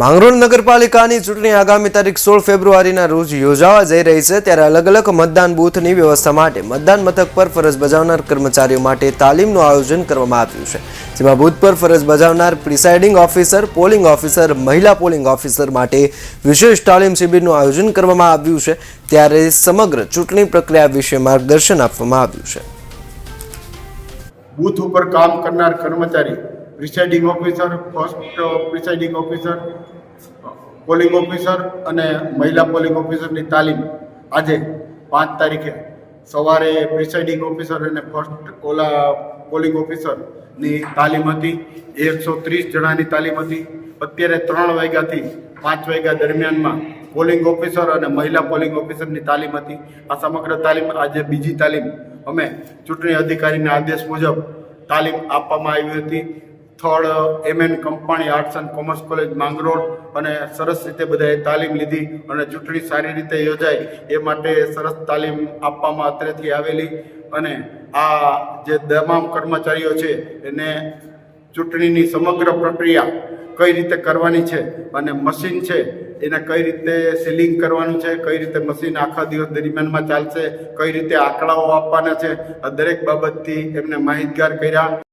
માંગરોળ નગરપાલિકાની ચૂંટણી આગામી તારીખ સોળ ફેબ્રુઆરીના રોજ યોજાવા જઈ રહી છે, ત્યારે અલગ અલગ મતદાન બૂથની વ્યવસ્થા માટે મતદાન મથક પર ફરજ બજાવનાર કર્મચારીઓ માટે તાલીમનું આયોજન કરવામાં આવ્યું છે. જેમાં બૂથ પર ફરજ બજાવનાર પ્રિસાઇડિંગ ઓફિસર, પોલિંગ ઓફિસર, મહિલા પોલિંગ ઓફિસર માટે વિશેષ તાલીમ શિબિરનું આયોજન કરવામાં આવ્યું છે, ત્યારે સમગ્ર ચૂંટણી પ્રક્રિયા વિશે માર્ગદર્શન આપવામાં આવ્યું છે. બૂથ ઉપર કામ કરનાર કર્મચારી presiding officer first presiding officer polling officer અને મહિલા પોલિંગ ઓફિસરની તાલીમ આજે પાંચ તારીખે સવારે પ્રિસાઇડિંગ ઓફિસર અને ફર્સ્ટ ઓલા પોલિંગ ઓફિસરની તાલીમ હતી. એકસો ત્રીસ જણાની તાલીમ હતી. અત્યારે ત્રણ વાગ્યાથી પાંચ વાગ્યા દરમિયાનમાં પોલિંગ ઓફિસર અને મહિલા પોલિંગ ઓફિસરની તાલીમ હતી. આ સમગ્ર તાલીમ આજે બીજી તાલીમ. અમે ચૂંટણી અધિકારીના આદેશ મુજબ તાલીમ આપવામાં આવી હતી. Third M N Kampani arts and commerce college Mangrol અને સરસ રીતે બધાએ તાલીમ લીધી અને ચૂંટણી સારી રીતે યોજાય એ માટે સરસ તાલીમ આપવામાં અત્રેથી આવેલી અને આ જે તમામ કર્મચારીઓ છે, એને ચૂંટણીની સમગ્ર પ્રક્રિયા કઈ રીતે કરવાની છે અને મશીન છે, એને કઈ રીતે સીલિંગ કરવાનું છે, કઈ રીતે મશીન આખા દિવસ દરમિયાનમાં ચાલશે, કઈ રીતે આંકડાઓ આપવાના છે, આ દરેક બાબતથી એમને માહિતગાર કર્યા.